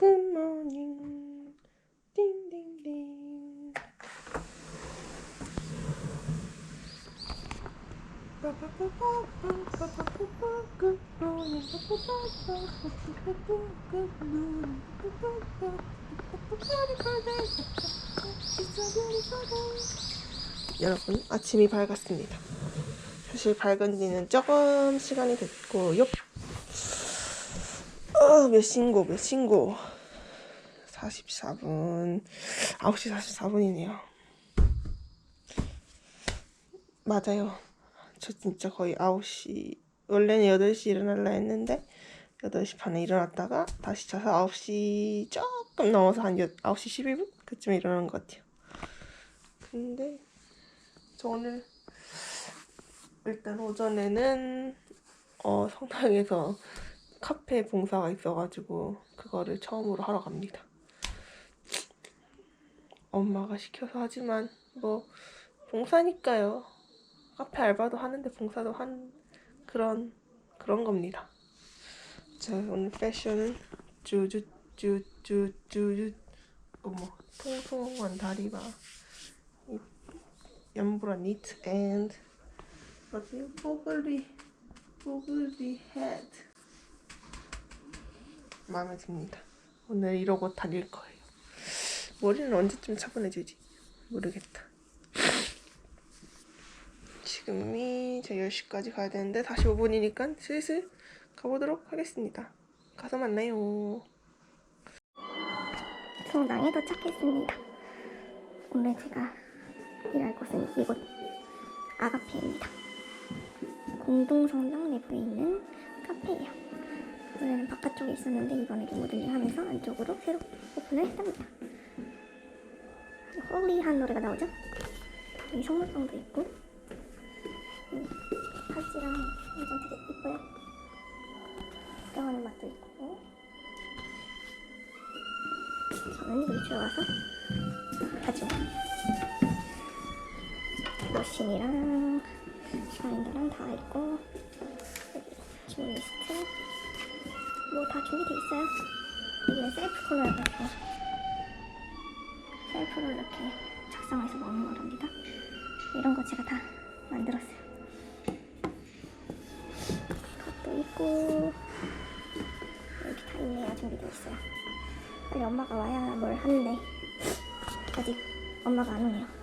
굿모닝 띵띵띵 굿모닝 여러분 아침이 밝았습니다. 사실 밝은 지는 조금 시간이 됐고요. 어, 몇 신고, 몇 신고. 44분. 9시 44분이네요. 맞아요. 저 진짜 거의 9시, 원래는 8시 일어날라 했는데, 8시 반에 일어났다가 다시 자서 9시 조금 넘어서 한 9시 12분? 그쯤에 일어난 것 같아요. 근데, 저 오늘, 일단 오전에는, 어, 성당에서 카페 봉사가 있어가지고 그거를 처음으로 하러 갑니다. 엄마가 시켜서 하지만 뭐 봉사니까요. 카페 알바도 하는데 봉사도 한 그런 그런 겁니다. 자 오늘 패션은 쭈쭈 쭈쭈 쭈쭈 어머 통통한 다리가 이 연보라 니트 앤 뭐지 뽀글이 뽀글이 헤드 마음에 듭니다. 오늘 이러고 다닐 거예요. 머리는 언제쯤 차분해지지? 모르겠다. 지금이 제 10시까지 가야 되는데 45분이니까 슬슬 가보도록 하겠습니다. 가서 만나요. 성당에 도착했습니다. 오늘 제가 일할 곳은 이곳 아가페입니다. 공동성당 내부에 있는 카페예요. 원래는 바깥쪽에 있었는데 이번에 리모델링 하면서 안쪽으로 새로 오픈을 했답니다. 홀리한 노래가 나오죠? 여기 성물병도 있고 음, 팔찌랑 엄청 되게 이뻐요. 구경하는 맛도 있고 저는 일주에 와서 가지고 로션이랑 샤인더랑 다 있고 여기 주문 리스트 뭐 다 준비돼 있어요? 여기는 셀프 코너여가지고 셀프로 이렇게 작성해서 먹는 거랍니다. 이런 거 제가 다 만들었어요. 컵도 있고 이렇게 다 있네요. 준비돼 있어요. 빨리 엄마가 와야 뭘 하는데 아직 엄마가 안 오네요.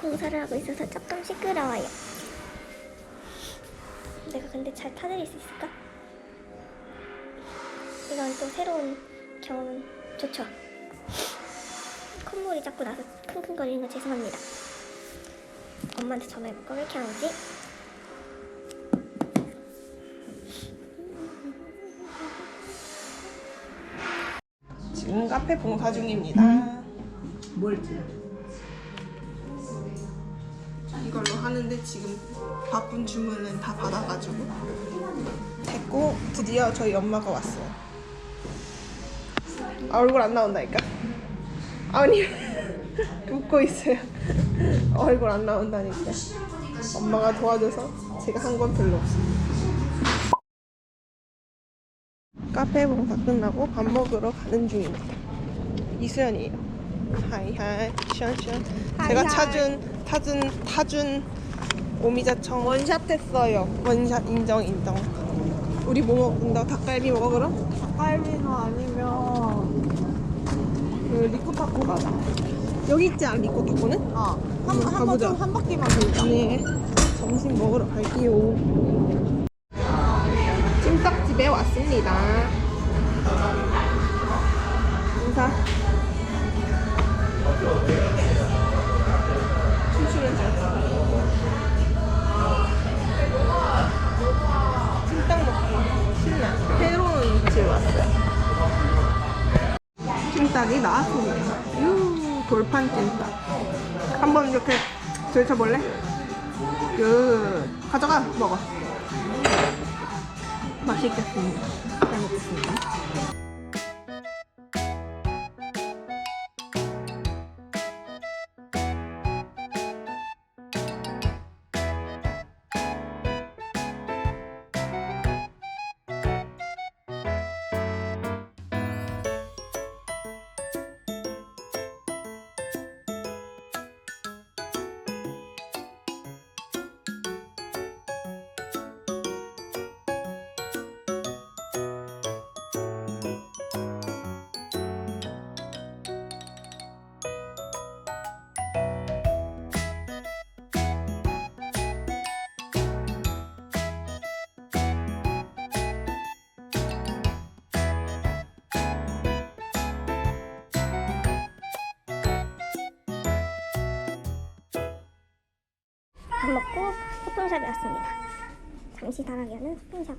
공사를 하고 있어서 조금 시끄러워요. 내가 근데 잘 타드릴 수 있을까? 이건 또 새로운 경험은 좋죠. 콧물이 자꾸 나서 킁킁거리는 거 죄송합니다. 엄마한테 전화해볼까? 왜 이렇게 안 오지? 지금 카페 봉사 중입니다. 뭘지? 이걸로 하는데 지금 바쁜 주문은 다 받아가지고 됐고 드디어 저희 엄마가 왔어요. 아, 얼굴 안 나온다니까. 아니 웃고 있어요. 얼굴 안 나온다니까. 엄마가 도와줘서 제가 한 건 별로 없어요. 카페 봉사 끝나고 밥 먹으러 가는 중입니다. 이수연이에요. 하이 하이 시원시원. 제가 찾은 타준 타준 오미자청 원샷 했어요. 원샷 인정 인정. 우리 뭐 먹는다? 닭갈비 먹어 그럼? 닭갈비나 아니면 그 리코타코 가자. 여기 있지 않아 리코타코는? 어, 한, 음, 한 가보자. 번, 한 바퀴만 돌자. 네. 점심 먹으러 갈게요. 찜닭집에 왔습니다. 인사. 유, 돌판 찜닭. 한번 이렇게 들쳐볼래? 굿. 가져가 먹어. 맛있겠습니다. 잘 먹겠습니다. 밥 먹고 소품샵에 왔습니다. 잠시 다나게 하는 소품샵.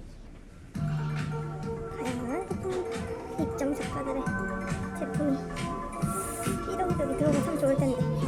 다양한 소품 입점 작가들의 제품이 삐덕삐덕이 들어오면 참 좋을 텐데.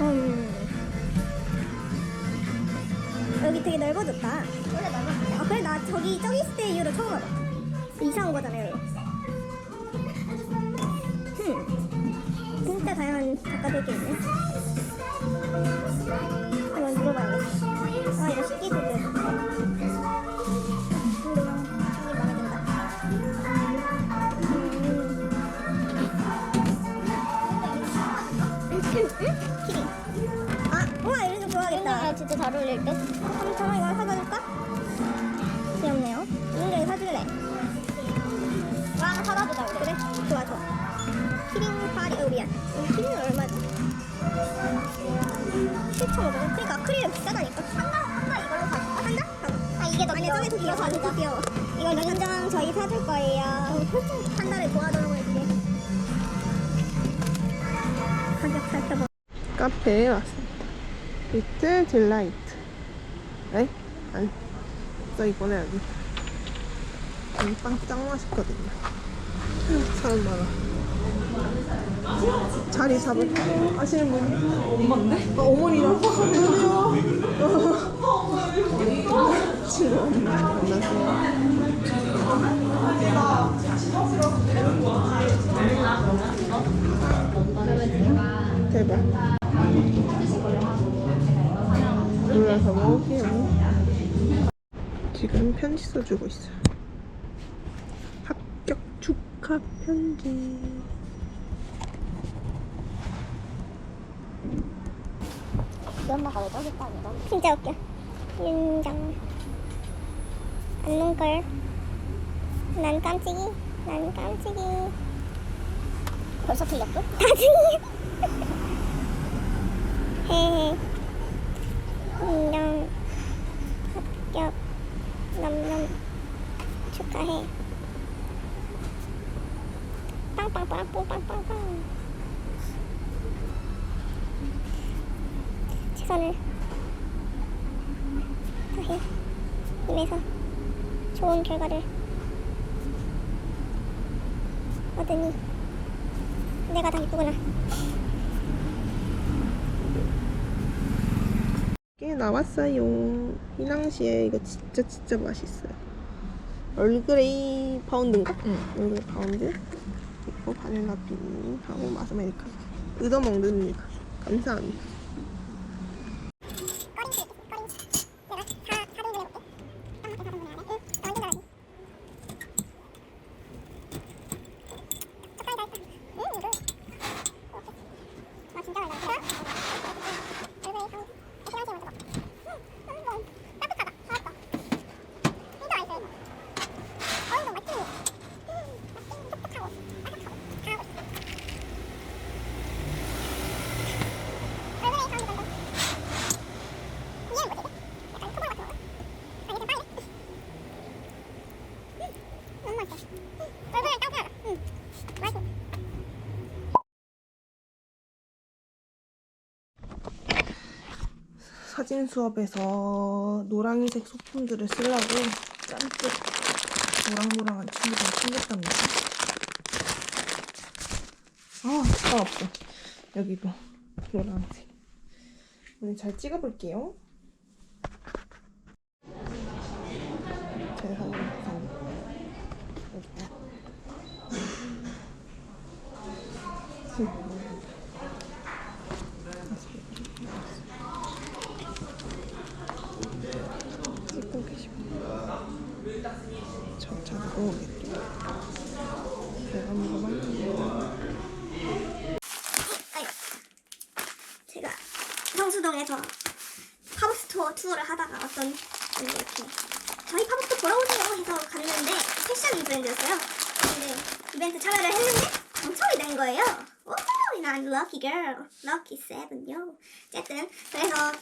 음 여기 되게 넓어졌다. 원래 넓었는데. 아 그래 나 저기 저기 있을 때 이후로 처음 와봐. 이상한 거잖아요. 흠. 진짜 다양한 작가들게 있네. 한번 물어봐야겠어. 아 이거 식기도 돼. 진짜 잘 어울릴 듯. 그럼 저랑 이거 사줄까? 귀엽네요. 윤정이 사줄래. 와 사다 주자 우리. 그래, 좋아 좋아. 키링 파리 어 미안. 이 키링은 얼마지? 7,500원. 그러니까 아크릴은 비싸다니까. 한달 한달 이걸로 사줄까? 한 달? 아 이게 더 아니 저게 더 귀여워. 아, 진짜 귀여워. 이거 윤정 저희 사줄 거예요. 한 달에. 가격 살펴봐. 카페에 왔습니다. 리틀 딜라이트. 에? 아니, 써 있구나, 여기. 여기 빵짱 맛있거든요. 사람 많아. 자리 잡을 아시는 분이? 엄마인데? 어, 어머니랑 지금 만나세요. 대박. 놀라서 먹을게요. 지금 편지 써주고 있어요. 합격 축하 편지. 엄마가 왜 저기 있다니까? 진짜 웃겨. 윤정. 안 논걸. 난 깜찍이. 난 깜찍이. 벌써 틀렸어? 나중에. 헤헤. 윤정. 합격. 넘넘. 축하해. 빵빵빵빵빵빵빵. 최선을 다해 힘내서 좋은 결과를 얻으니 내가 다 이쁘구나 게 나왔어요. 희낭시에 이거 진짜 진짜 맛있어요. 얼그레이 파운드인가? 응. 얼그레이 파운드. 바닐라 빈하고 마스 아메리카노. 얻어 먹습니다. 감사합니다. 사진 수업에서 노랑이색 소품들을 쓰려고 짠뜩 노랑노랑한 친구들 챙겼답니다. 아, 잠깐 없어. 여기도 노란색. 오늘 잘 찍어볼게요. 제 사진 보세요. 찍고 계시구나. 저차 먹어보겠다. 내가 먹어봐. 아이, 제가 성수동에서 팝스토어 투어를 하다가 어떤 이렇게 저희 팝스토어 보러 오세요 해서 갔는데 패션 브랜드였어요. 근데 이벤트 참여를 했는데 당첨이 된 거예요. 오, 난 lucky girl, lucky. 어쨌든 그래서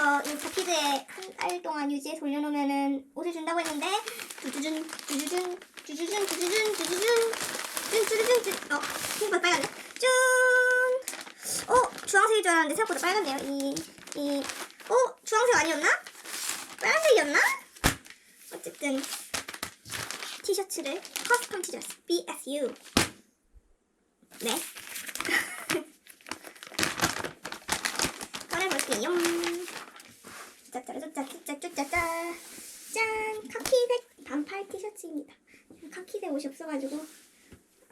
거기서 인스타피드에 한 달 동안 유지해 서 올려놓으면은 옷을 준다고 했는데 두두준 두두준 두두준 두두준 두두준 쭈쭈쭈 쭈 어 생각보다 빨갛네 쭈 어? 주황색일 줄 알았는데 생각보다 빨간데요 이 이 어? 주황색 아니었나? 빨간색이었나? 어쨌든 티셔츠를 커스텀 티셔츠 BSU 네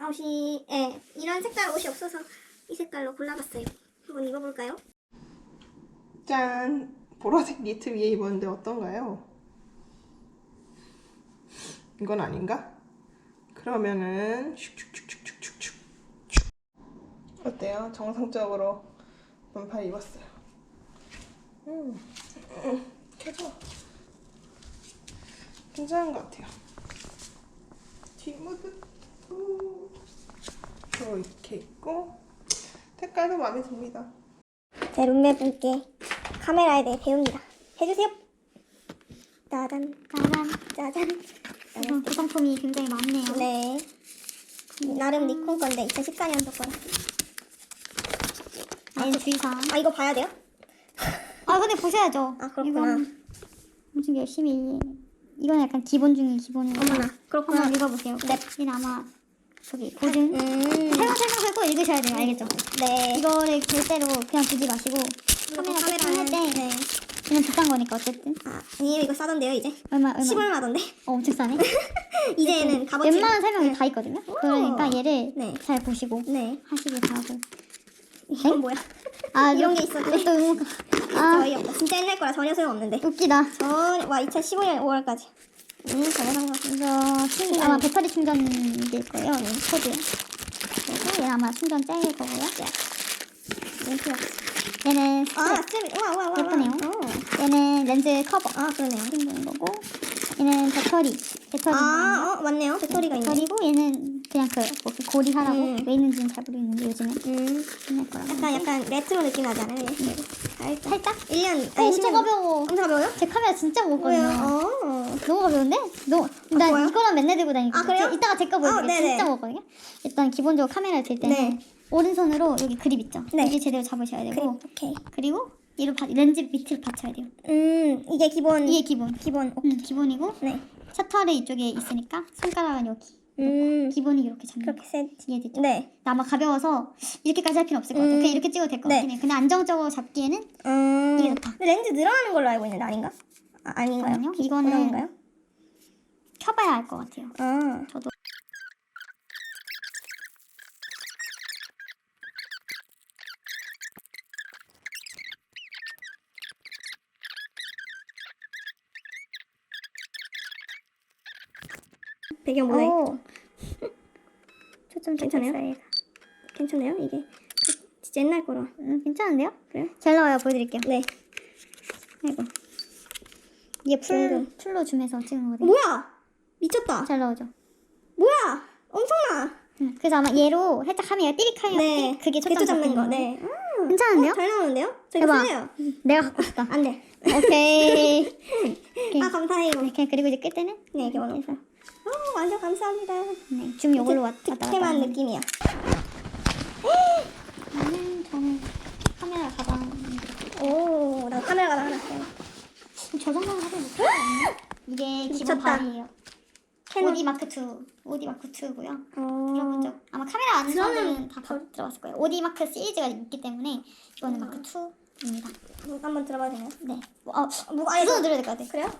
옷이 예 이런 색깔 옷이 없어서 이 색깔로 골라봤어요 한번 입어볼까요? 짠! 보라색 니트 위에 입었는데 어떤가요? 이건 아닌가? 그러면은 슉슉슉슉슉슉슉 어때요? 정상적으로 반팔 입었어요. 음, 음, 켜져. 괜찮은 것 같아요. 뒷모드 오. 이렇게 있고 색깔도 마음에 듭니다. 제 룸메분께 카메라에 대해 배웁니다. 해주세요. 짜잔, 짜잔, 짜잔. 구성품이 굉장히 많네요. 네. 나름 니콘 건데 2014년도 거라. 아니 주의사항. 아 이거 봐야 돼요? 아 근데 보셔야죠. 아, 그렇구나. 이건 엄청 열심히. 이건 약간 기본 중에 기본이에요. 어머나, 그렇구나. 한번 읽어보세요. 네. 얘는 아마 저기 보증. 음, 설명 설명 꼭 읽으셔야 돼요. 알겠죠? 네. 이거를 절대로 그냥 두지 마시고 카메라 세팅할 때 네. 그냥 비싼 거니까 어쨌든 아, 아니에요 이거 싸던데요 이제. 얼마 얼마 10얼마던데. 어, 엄청 싸네. 이제는 값어치. 웬만한 설명이 다 있거든요. 그러니까 얘를 네. 잘 보시고 네. 하시길 바라고. 이건 뭐야? 아 이런 게 있었네. 이것도 너무 아 저희 없다. 진짜 옛날 거라 전혀 소용없는데. 웃기다. 전, 와 2015년 5월까지. 음, 상관없어. 이거 충, 아마 배터리 충전기일 거예요. 네, 코드. 그리고 얘는 아마 충전 짤일 거고요. 링크야. 얘는 아. 쌤, 우와, 우와, 우와. 예쁘네요. 어. 얘는 렌즈 커버. 아, 그러네요. 충전 거고. 얘는 배터리. 배터리. 아, 어, 맞네요. 배터리가 있네. 배터리고 얘는 그냥 그, 뭐, 그 고리 하라고 음. 왜 있는지는 잘 모르겠는데 요즘에 음, 옛날 거라고. 약간, 약간 레트로 느낌 나지 않아요? 얘? 살짝. 살짝? 1년, 어, 엄청 가벼워. 엄청 가벼워요? 제 카메라 진짜 무겁거든요. 어. 너무 가벼운데? 너무 난 좋아요? 이거랑 맨날 들고 다니고 아, 그래요? 이따가 제 거 보여드릴게요. 어. 진짜 무겁거든요. 일단 기본적으로 카메라를 들 때는 네. 오른손으로 여기 그립 있죠? 네. 여기 제대로 잡으셔야 되고 오케이. 그리고 얘로 바- 렌즈 밑을 받쳐야 돼요. 음, 이게 기본. 이게 기본. 기본. 오, 음, 기본이고 네. 셔터는 이쪽에 있으니까 손가락은 여기. 음, 기본이 이렇게 잡는 그렇게. 셋. 이해되죠? 네. 아마 가벼워서 이렇게까지 할 필요 없을 것 같아요. 음. 그냥 이렇게 찍어도 될 것 네. 같긴 해요. 근데 안정적으로 잡기에는 음, 이게 좋다. 근데 렌즈 늘어나는 걸로 알고 있는데 아닌가? 아, 아닌가요? 잠깐만요. 이거는 어려운가요? 켜봐야 알 것 같아요. 아, 저도. 배경 모자이크. 오. 초점 괜찮아요? 괜찮아요? 이게 진짜 옛날 거라. 음, 괜찮은데요? 그래요? 잘 나와요. 보여드릴게요. 네. 아이고. 이게 풀. 풀로 줌해서 찍은 거거든요. 뭐야? 미쳤다. 잘 나오죠? 뭐야? 엄청나. 음, 그래서 아마 얘로 살짝 하면 띠릭하면 네. 그게 초점 개초 잡는 거. 네. 음, 괜찮은데요? 어, 잘 나오는데요? 저기 대박. 쓰세요. 내가 갖고 싶다. 안 돼. 오케이. 감사해요. 이렇게 그리고 이제 끝 때는 네 이렇게 원해서. 어 완전 감사합니다. 네, 줌 요걸로 왔다 갔다 하는. 느낌이야. 저는 저는 카메라 가방 오, 나 카메라가 하나. 저 정도는 하지 못해요. 이게 기본 미쳤다. 바이에요. 캐논. 오디 마크 2, 오디 마크 2고요. 어. 들어본 적 아마 카메라 아는 사람들은 다 봐- 들어봤을 거예요. 오디 마크 시리즈가 있기 때문에 이거는 마크 2 입니다. 뭐, 한번 들어봐도 되나요? 네. 뭐, 아, 뭐, 두 손으로 들어야 될 것 같아요. 그래요?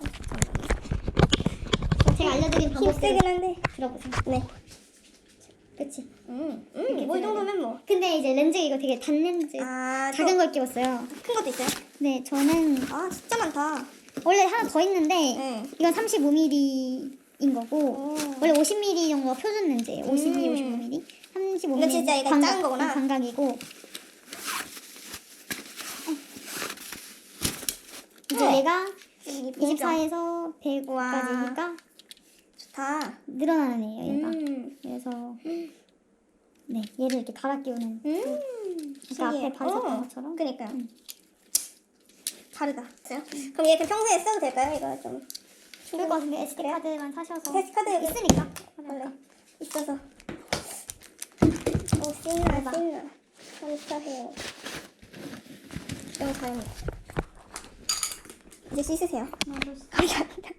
제가 알려드린 방법대로 힘세긴 한데. 들어보세요. 네. 그치? 음, 음, 뭐이 정도면 뭐. 근데 이제 렌즈 이거 되게 단 렌즈 아, 작은 걸 끼웠어요. 큰 것도 있어요? 네, 저는 아, 진짜 많다. 원래 하나 더 있는데 네. 이건 35mm인 거고 오. 원래 50mm 정도가 표준 렌즈예요. 52, 55mm. 35mm. 이거 진짜 이거 작은 거구나. 광각이고. 네. 얘가 이 봉정. 24에서 100까지니까 좋다. 늘어나는 애예요, 얘가. 음. 그래서 네, 얘를 이렇게 갈아 끼우는 음. 아까 앞에 신기해. 봤었던 어, 것처럼. 그니까요. 다르다. 그래요? 그럼 얘 그냥 평소에 써도 될까요? 이거 좀. 좋을 것 같은데 SD 카드만 사셔서 SD 카드 있으니까. 원래 있어서. 오, 대박. 신나. 감사해요. 너무 다행이다. 이제 씻으세요. 나도 감사합니다.